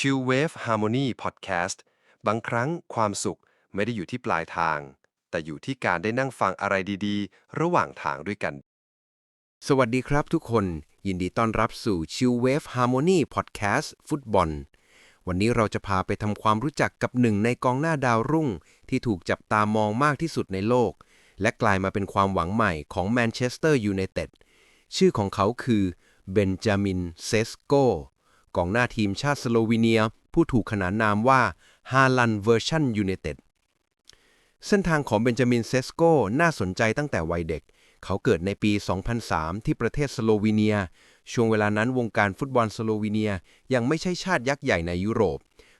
Chill Wave Harmony Podcast บางครั้งความสุขไม่ได้อยู่ที่ปลายทาง แต่อยู่ที่การได้นั่งฟังอะไรดีๆ ระหว่างทางด้วยกัน สวัสดีครับทุกคน ยินดีต้อนรับสู่ Chill Wave Harmony Podcast ฟุตบอล วันนี้เราจะพาไปทำความรู้จักกับหนึ่งในกองหน้าดาวรุ่ง ที่ถูกจับตามองมากที่สุดในโลก และกลายมาเป็นความหวังใหม่ของแมนเชสเตอร์ยูไนเต็ดชื่อของเขาคือเบนจามินเซสโก กองหน้าทีมชาติสโลวีเนีย ผู้ถูกขนานนามว่าฮาลันเวอร์ชันยูไนเต็ดเส้นทางของเบนจามินเซสโกน่าสนใจตั้งแต่วัยเด็ก เขาเกิดในปี 2003 ที่ประเทศสโลวีเนีย ช่วงเวลานั้นวงการฟุตบอลสโลวีเนียยังไม่ใช่ชาติยักษ์ใหญ่ในยุโรป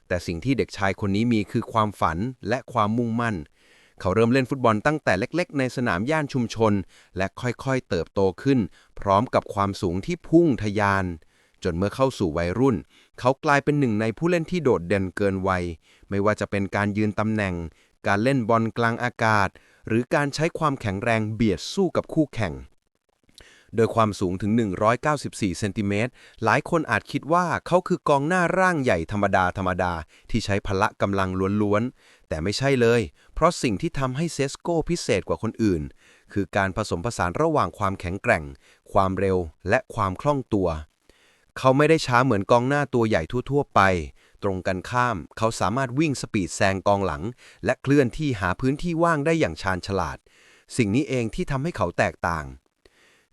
แต่สิ่งที่เด็กชายคนนี้มีคือความฝันและความมุ่งมั่น เขาเริ่มเล่นฟุตบอลตั้งแต่เล็กๆ ในสนามย่านชุมชน และค่อยๆ เติบโตขึ้น พร้อมกับความสูงที่พุ่งทะยาน จนเมื่อเข้าสู่วัยรุ่น เขากลายเป็นหนึ่งในผู้เล่นที่โดดเด่นเกินวัย ไม่ว่าจะเป็นการยืนตำแหน่ง การเล่นบอลกลางอากาศ หรือการใช้ความแข็งแรงเบียดสู้กับคู่แข่ง โดยความสูงถึง 194 เซนติเมตร หลายคนอาจคิดว่าเขาคือกองหน้าร่างใหญ่ธรรมดาธรรมดาที่ใช้พละกำลังล้วนๆ แต่ไม่ใช่เลย เพราะสิ่งที่ทำให้เซสโก้พิเศษกว่าคนอื่น คือการผสมผสานระหว่างความแข็งแกร่ง ความเร็ว และความคล่องตัว เขาไม่ได้ช้าเหมือนกองหน้าตัวใหญ่ทั่ว ๆ ไป ตรงกันข้าม เขาสามารถวิ่งสปีดแซงกองหลัง และเคลื่อนที่หาพื้นที่ว่างได้อย่างชาญฉลาด สิ่งนี้เองที่ทำให้เขาแตกต่าง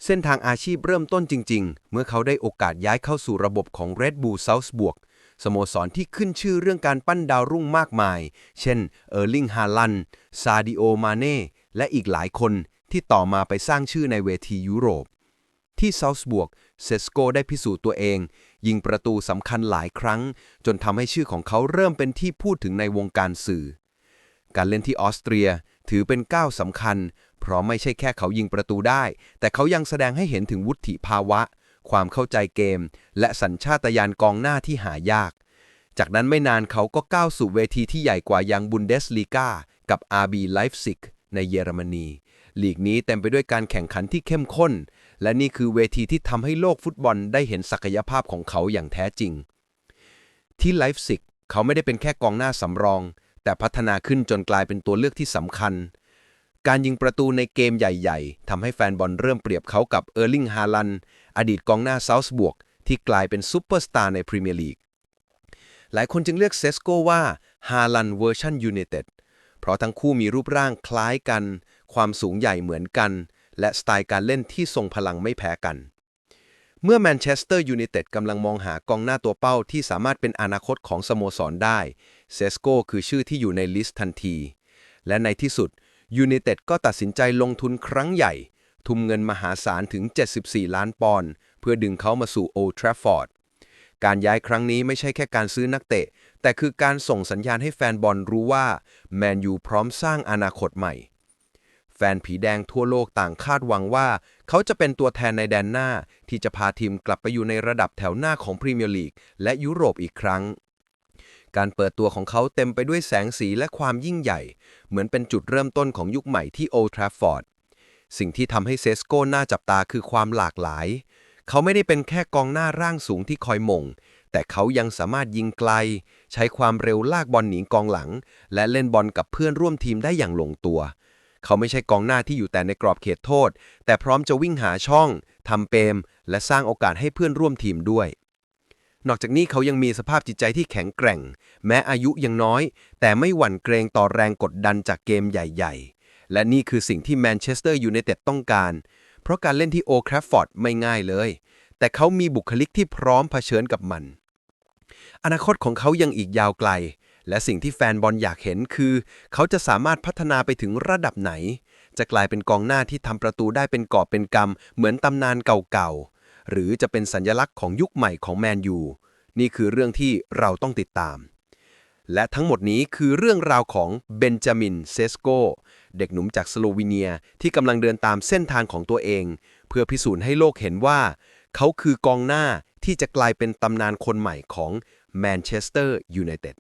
เส้นทางอาชีพเริ่มต้นจริง ๆ เมื่อเขาได้โอกาสย้ายเข้าสู่ระบบของ Red Bull Salzburg สโมสรที่ขึ้นชื่อเรื่องการปั้นดาวรุ่งมากมาย เช่น เออร์ลิง ฮาลัน ซาดิโอ มาเน่ และอีกหลายคนที่ต่อมาไปสร้างชื่อในเวทียุโรป ที่ซาลส์บวกเซสโกได้พิสูจน์ตัวเอง ยิงประตูสำคัญหลายครั้ง จนทำให้ชื่อของเขาเริ่มเป็นที่พูดถึงในวงการสื่อ การเล่นที่ออสเตรียถือเป็นก้าวสำคัญ เพราะไม่ใช่แค่เขายิงประตูได้ แต่เขายังแสดงให้เห็นถึงวุฒิภาวะ ความเข้าใจเกม และสัญชาตญาณกองหน้าที่หายาก จากนั้นไม่นานเขาก็ก้าวสู่เวทีที่ใหญ่กว่ายังบุนเดสลีกากับ RB Leipzig ในเยอรมนีลีกนี้เต็มไปด้วยการแข่งขันที่เข้มข้น และนี่คือเวทีที่ทำให้โลกฟุตบอลได้เห็นศักยภาพของเขาอย่างแท้จริง ที่ไลฟ์ซิกเขาไม่ได้เป็นแค่กองหน้าสำรอง แต่พัฒนาขึ้นจนกลายเป็นตัวเลือกที่สำคัญ การยิงประตูในเกมใหญ่ ๆทำให้แฟนบอลเริ่มเปรียบเขากับเออร์ลิงฮาลันอดีตกองหน้าเซาท์บวกที่กลายเป็นซูเปอร์สตาร์ในพรีเมียร์ลีกหลายคนจึงเรียกเซสโกว่าฮาลันเวอร์ชันยูไนเต็ดเพราะทั้งคู่มีรูปร่างคล้ายกัน ความสูงใหญ่เหมือนกัน และสไตล์การเล่นที่ทรงพลังไม่แพ้กัน เมื่อแมนเชสเตอร์ยูไนเต็ดกำลังมองหากองหน้าตัวเป้าที่สามารถเป็นอนาคตของสโมสรได้เซสโกคือชื่อที่อยู่ในลิสต์ทันที และในที่สุดยูไนเต็ดก็ตัดสินใจลงทุนครั้งใหญ่ ทุ่มเงินมหาศาลถึง 74 ล้านปอนด์เพื่อดึงเขามาสู่โอทราฟฟอร์ดการย้ายครั้งนี้ไม่ใช่แค่การซื้อนักเตะ แต่คือการส่งสัญญาณให้แฟนบอลรู้ว่า แมนยูพร้อมสร้างอนาคตใหม่ แฟนผีแดงทั่วโลกต่างคาดหวังว่า เขาจะเป็นตัวแทนในแดนหน้า ที่จะพาทีมกลับไปอยู่ในระดับแถวหน้าของพรีเมียร์ลีกและยุโรปอีกครั้ง การเปิดตัวของเขาเต็มไปด้วยแสงสีและความยิ่งใหญ่ เหมือนเป็นจุดเริ่มต้นของยุคใหม่ที่โอลทราฟฟอร์ดสิ่งที่ทำให้เซสโก้น่าจับตาคือความหลากหลาย เขาไม่ได้เป็นแค่กองหน้าร่างสูงที่คอยมง แต่เขายังสามารถยิงไกล ใช้ความเร็วลากบอลหนีกองหลัง และเล่นบอลกับเพื่อนร่วมทีมได้อย่างลงตัว เขาไม่ใช่กองหน้าที่อยู่แต่ในกรอบเขตโทษ แต่พร้อมจะวิ่งหาช่องทำเปม และสร้างโอกาสให้เพื่อนร่วมทีมด้วย นอกจากนี้เขายังมีสภาพจิตใจที่แข็งแกร่ง แม้อายุยังน้อย แต่ไม่หวั่นเกรงต่อแรงกดดันจากเกมใหญ่ ๆ และนี่คือสิ่งที่แมนเชสเตอร์ยูไนเต็ดต้องการ เพราะการเล่นที่โอลด์แทราฟฟอร์ดไม่ง่ายเลย แต่เขามีบุคลิกที่พร้อมเผชิญกับมัน อนาคตของเขายังอีกยาวไกล และสิ่งที่แฟนบอลอยากเห็นคือ เขาจะสามารถพัฒนาไปถึงระดับไหน จะกลายเป็นกองหน้าที่ทำประตูได้เป็นกอบเป็นกำเหมือนตำนานเก่าๆ หรือจะเป็นสัญลักษณ์ของยุคใหม่ของแมนยูนี่คือเรื่องที่เราต้องติดตาม และทั้งหมดนี้คือเรื่องราวของเบนจามินเซสโกเด็กหนุ่มจากสโลวีเนียที่กำลังเดินตามเส้นทางของตัวเอง เพื่อพิสูจน์ให้โลกเห็นว่า เขาคือกองหน้าที่จะกลายเป็นตำนานคนใหม่ของแมนเชสเตอร์ยูไนเต็ด